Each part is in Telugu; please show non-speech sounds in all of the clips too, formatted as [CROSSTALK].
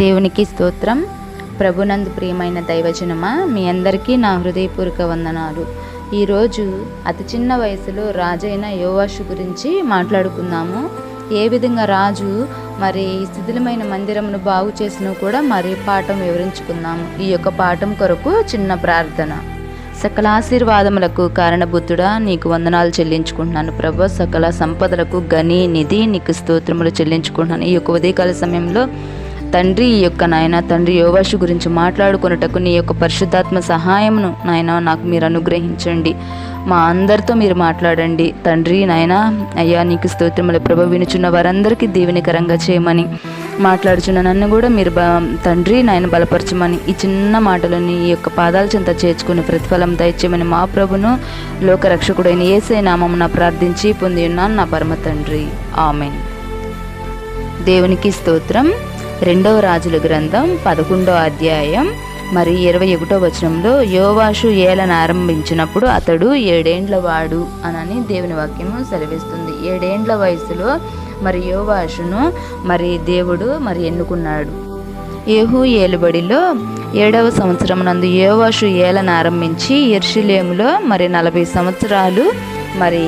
దేవునికి స్తోత్రం. ప్రభునందు ప్రియమైన దైవజనమా మీ అందరికీ నా హృదయపూర్వక వందనాలు. ఈరోజు అతి చిన్న వయసులో రాజైన యోవాషు గురించి మాట్లాడుకుందాము. ఏ విధంగా రాజు మరి శిథిలమైన మందిరమును బాగు చేసినా కూడా మరి పాఠం వివరించుకుందాము ఈ యొక్క పాఠం కొరకు చిన్న ప్రార్థన. సకల ఆశీర్వాదములకు కారణభూతుడా నీకు వందనాలు చెల్లించుకుంటున్నాను ప్రభు. సకల సంపదలకు గని నిధి నీకు స్తోత్రములు చెల్లించుకుంటున్నాను. ఈ యొక్క ఉదయకాల సమయంలో తండ్రి ఈ యొక్క నాయన తండ్రి యోవాషు గురించి మాట్లాడుకున్నటకు నీ యొక్క పరిశుద్ధాత్మ సహాయమును నాయన నాకు మీరు అనుగ్రహించండి. మా అందరితో మీరు మాట్లాడండి. తండ్రి నాయన అయ్యా నీకు స్తోత్రముల. ప్రభు వినుచున్న వారందరికీ దీవెనికరంగా చేయమని మాట్లాడుచున్న నన్ను కూడా మీరు బ తండ్రి నాయన బలపరచమని ఈ చిన్న మాటలని ఈ యొక్క పాదాల చెంత చేర్చుకుని ప్రతిఫలం దయచేయమని మా ప్రభును లోకరక్షకుడైన ఏసే నామమున ప్రార్థించి పొంది ఉన్నాను నా పరమ తండ్రి. ఆమెన్. దేవునికి స్తోత్రం. రెండవ రాజుల గ్రంథం పదకొండో అధ్యాయం మరి ఇరవై ఒకటో వచనంలో యోవాషు ఏలను ఆరంభించినప్పుడు అతడు ఏడేండ్ల వాడు అనని దేవుని వాక్యము సెలవిస్తుంది. ఏడేండ్ల వయసులో మరి యోవాషును మరి దేవుడు మరి ఎన్నుకున్నాడు. ఏహు ఏలుబడిలో ఏడవ సంవత్సరం నందు యోవాషు ఏలను ఆరంభించి ఎర్షిలేములో మరి నలభై సంవత్సరాలు మరి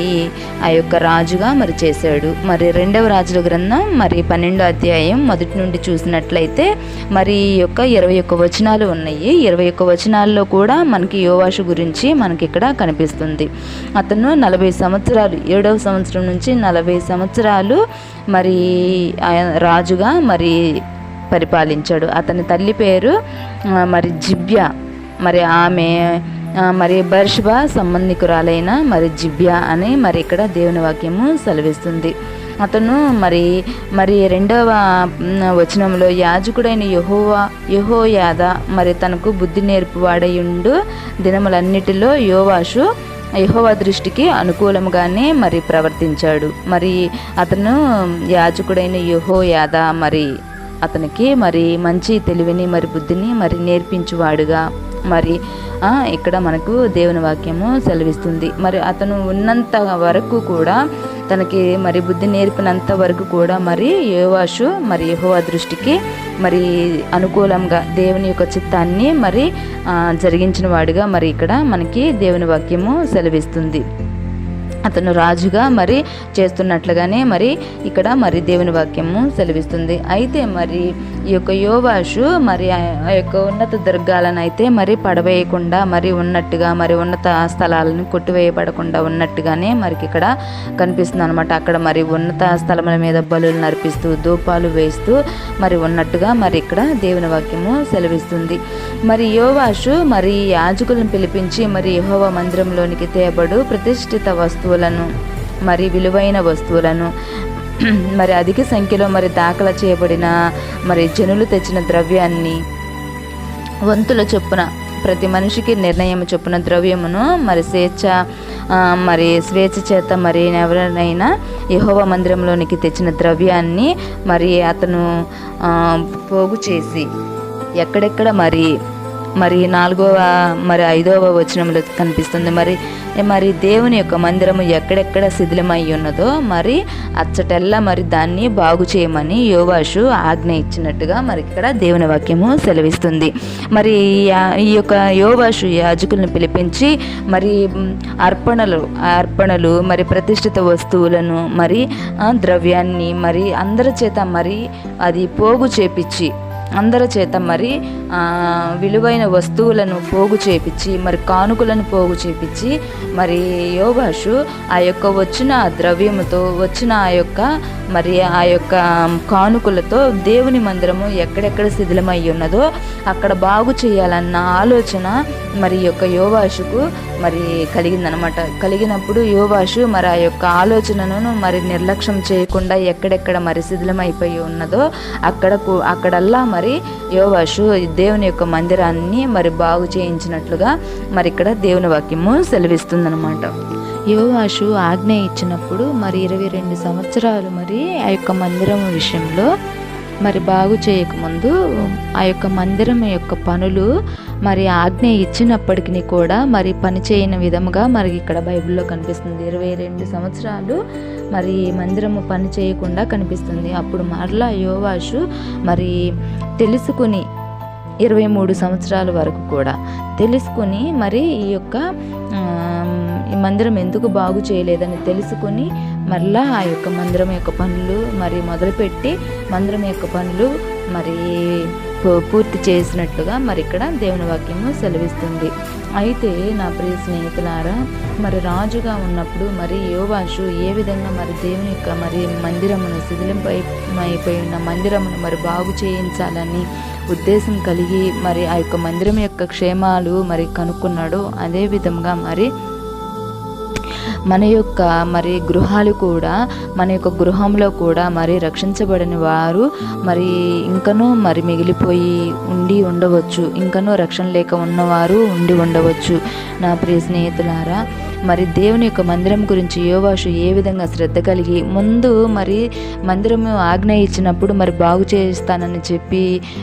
ఆ యొక్క రాజుగా మరి చేశాడు. మరి రెండవ రాజుల గ్రంథం మరి పన్నెండో అధ్యాయం మొదటి నుండి చూసినట్లయితే మరి ఈ యొక్క ఇరవై ఒక్క వచనాలు ఉన్నాయి. ఇరవై ఒక్క వచనాల్లో కూడా మనకి యోవాషు గురించి మనకి ఇక్కడ కనిపిస్తుంది. అతను నలభై సంవత్సరాలు ఏడవ సంవత్సరం నుంచి నలభై సంవత్సరాలు మరి రాజుగా మరి పరిపాలించాడు. అతని తల్లి పేరు మరి జిబ్య. మరి ఆమె మరి బర్షబ సంబంధికురాలైన మరి జిబ్య అని మరి ఇక్కడ దేవుని వాక్యము సెలవిస్తుంది. అతను మరి మరి రెండవ వచనంలో యాజకుడైన యహోవా యహోయాద మరి తనకు బుద్ధి నేర్పువాడయుండు దినములన్నిటిలో యోవాషు యహోవా దృష్టికి అనుకూలంగానే మరి ప్రవర్తించాడు. మరి అతను యాజకుడైన యహోయాద మరి అతనికి మరి మంచి తెలివిని మరి బుద్ధిని మరి నేర్పించువాడుగా. మరి ఇక్కడ మనకు దేవుని వాక్యము సెలవిస్తుంది. మరి అతను ఉన్నంత వరకు కూడా తనకి మరి బుద్ధి నేర్పినంత వరకు కూడా మరి యోవాషు మరి యహోవా దృష్టికి మరి అనుకూలంగా దేవుని యొక్క చిత్తాన్ని మరి జరిగించిన వాడుగా మరి ఇక్కడ మనకి దేవుని వాక్యము సెలవిస్తుంది. అతను రాజుగా మరి చేస్తున్నట్లుగానే మరి ఇక్కడ మరి దేవుని వాక్యము సెలవిస్తుంది. అయితే మరి ఈ యొక్క యోవాషు మరి ఆ ఆ యొక్క ఉన్నత దుర్గాలను అయితే మరి పడవేయకుండా మరి ఉన్నట్టుగా మరి ఉన్నత స్థలాలను కొట్టివేయబడకుండా ఉన్నట్టుగానే మరి ఇక్కడ కనిపిస్తుంది అనమాట అక్కడ మరి ఉన్నత స్థలముల మీద బలులు నడిపిస్తూ ధూపాలు వేస్తూ మరి ఉన్నట్టుగా మరి ఇక్కడ దేవుని వాక్యము సెలవిస్తుంది. మరి యోవాషు మరి యాజకులను పిలిపించి మరి యహోవ మందిరంలోనికి తేబడు ప్రతిష్ఠిత వస్తువులను మరి విలువైన వస్తువులను [CLEARS THROAT] మరి అధిక సంఖ్యలో మరి దాఖలు చేయబడిన మరి జనులు తెచ్చిన ద్రవ్యాన్ని వంతుల చొప్పున ప్రతి మనిషికి నిర్ణయం చొప్పున ద్రవ్యమును మరి స్వేచ్ఛ మరి స్వేచ్ఛ చేత మరి ఎవరినైనా యహోవ మందిరంలోనికి తెచ్చిన ద్రవ్యాన్ని మరి అతను పోగు చేసి ఎక్కడెక్కడ మరి మరి నాలుగవ మరి ఐదవ వచనంలో కనిపిస్తుంది. మరి మరి దేవుని యొక్క మందిరము ఎక్కడెక్కడ శిథిలమై ఉన్నదో మరి అచ్చటెల్లా మరి దాన్ని బాగు చేయమని యోవాషు ఆజ్ఞ ఇచ్చినట్టుగా మరి ఇక్కడ దేవుని వాక్యము సెలవిస్తుంది. మరి ఈ ఈ యొక్క యోవాషు యాజకులను పిలిపించి మరి అర్పణలు అర్పణలు మరి ప్రతిష్ఠిత వస్తువులను మరి ద్రవ్యాన్ని మరి అందరి చేత మరి అది పోగు చేపించి అందరి చేత మరి విలువైన వస్తువులను పోగు చేపించి మరి కానుకలను పోగు చేపించి మరి యోగాషు ఆ యొక్క వచ్చిన ద్రవ్యముతో వచ్చిన ఆ యొక్క మరి ఆ యొక్క కానుకలతో దేవుని మందిరము ఎక్కడెక్కడ శిథిలమై ఉన్నదో అక్కడ బాగు చేయాలన్న ఆలోచన మరి యొక్క యోవాషుకు మరి కలిగిందనమాట కలిగినప్పుడు యోవాషు మరి ఆ యొక్క ఆలోచనను మరి నిర్లక్ష్యం చేయకుండా ఎక్కడెక్కడ మరి శిథిలమైపోయి ఉన్నదో అక్కడ అక్కడల్లా మరి యోవాషు దేవుని యొక్క మందిరాన్ని మరి బాగు చేయించినట్లుగా మరి ఇక్కడ దేవుని వాక్యము సెలవిస్తుందనమాట యోవాషు ఆజ్ఞ ఇచ్చినప్పుడు మరి ఇరవై రెండు సంవత్సరాలు మరి ఆ యొక్క మందిరం విషయంలో మరి బాగు చేయకముందు ఆ యొక్క మందిరం యొక్క పనులు మరి ఆజ్ఞ ఇచ్చినప్పటికీ కూడా మరి పని చేయని విధముగా మరి ఇక్కడ బైబిల్లో కనిపిస్తుంది. ఇరవై రెండు సంవత్సరాలు మరి మందిరము పని చేయకుండా కనిపిస్తుంది. అప్పుడు మరలా యోవాషు మరి తెలుసుకుని ఇరవై మూడు సంవత్సరాల వరకు కూడా తెలుసుకుని మరి ఈ యొక్క ఈ మందిరం ఎందుకు బాగు చేయలేదని తెలుసుకుని మరలా ఆ యొక్క మందిరం యొక్క పనులు మరి మొదలుపెట్టి మందిరం యొక్క పనులు మరి పూర్తి చేసినట్టుగా మరి ఇక్కడ దేవుని వాక్యము సెలవిస్తుంది. అయితే నా ప్రియ స్నేహితులారా మరి రాజుగా ఉన్నప్పుడు మరి యోవాషు ఏ విధంగా మరి దేవుని యొక్క మరి మందిరమును అయిపోయి ఉన్న మందిరమును మరి బాగు చేయించాలని ఉద్దేశం కలిగి మరి ఆ యొక్క మందిరం యొక్క క్షేమాలు మరి కనుక్కున్నాడు అదే విధంగా మరి మన యొక్క మరి గృహాలు కూడా మన యొక్క గృహంలో కూడా మరి రక్షించబడని వారు మరి ఇంకనూ మరి మిగిలిపోయి ఉండి ఉండవచ్చు. ఇంకనూ రక్షణ లేక ఉన్నవారు ఉండి ఉండవచ్చు. నా ప్రియ స్నేహితులారా మరి దేవుని యొక్క మందిరం గురించి యోవాషు ఏ విధంగా శ్రద్ధ కలిగి ముందు మరి మందిరము ఆజ్ఞ ఇచ్చినప్పుడు మరి బాగు చేస్తానని చెప్పి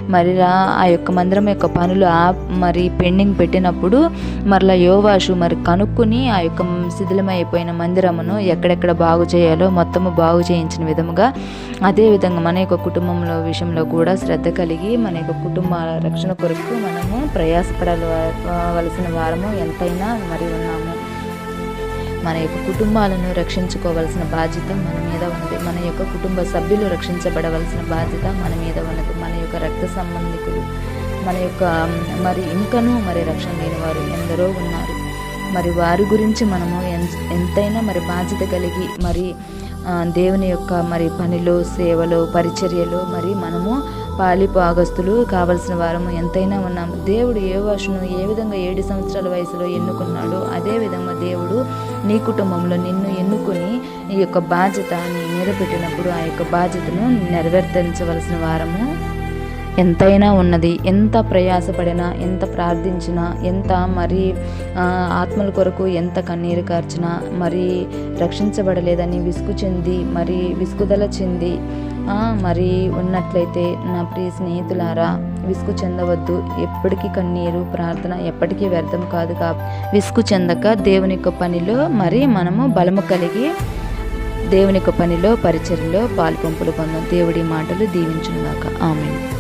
మరి ఆ యొక్క మందిరం యొక్క పనులు ఆ మరి పెండింగ్ పెట్టినప్పుడు మరలా యోవాషు మరి కనుక్కుని ఆ యొక్క శిథిలమైపోయిన మందిరమును ఎక్కడెక్కడ బాగు చేయాలో మొత్తము బాగు చేయించిన విధముగా అదేవిధంగా మన యొక్క కుటుంబంలో విషయంలో కూడా శ్రద్ధ కలిగి మన యొక్క కుటుంబ రక్షణ కొరకు మనము ప్రయాసపడవలసిన వారము ఎంతైనా మరి ఉన్నాము. మన యొక్క కుటుంబాలను రక్షించుకోవాల్సిన బాధ్యత మన మీద ఉన్నది. మన యొక్క కుటుంబ సభ్యులు రక్షించబడవలసిన బాధ్యత మన మీద ఉన్నది. మన యొక్క రక్త సంబంధికులు మన యొక్క మరి ఇంకనూ మరి రక్షణ లేని వారు ఎందరో ఉన్నారు. మరి వారి గురించి మనము ఎంతైనా మరి బాధ్యత కలిగి మరి దేవుని యొక్క మరి పనిలో సేవలో పరిచర్యలో మరి మనము పాలిపాగస్తులు కావలసిన వారము ఎంతైనా ఉన్నాము దేవుడు ఏ వర్షను ఏ విధంగా ఏడు సంవత్సరాల వయసులో ఎన్నుకున్నాడో అదే విధంగా దేవుడు నీ కుటుంబంలో నిన్ను ఎన్నుకొని ఈ యొక్క బాధ్యత నీ మీద పెట్టినప్పుడు ఆ యొక్క బాధ్యతను నెరవేర్తించవలసిన వారము ఎంతైనా ఉన్నది. ఎంత ప్రయాసపడినా ఎంత ప్రార్థించినా ఎంత మరి ఆత్మల కొరకు ఎంత కన్నీరు కార్చినా మరి రక్షించబడలేదని విసుగు చెంది మరి విసుగుదల చెంది మరి ఉన్నట్లయితే నా ప్రియ స్నేహితులారా విసుగు చెందవద్దు. ఎప్పటికీ కన్నీరు ప్రార్థన ఎప్పటికీ వ్యర్థం కాదు కా విసుగు చెందక దేవుని యొక్క పనిలో మరి మనము బలము కలిగి దేవుని యొక్క పనిలో పరిచర్లో పాల్పంపులు పొందాం. దేవుడి మాటలు దీవించుగాక ఆమె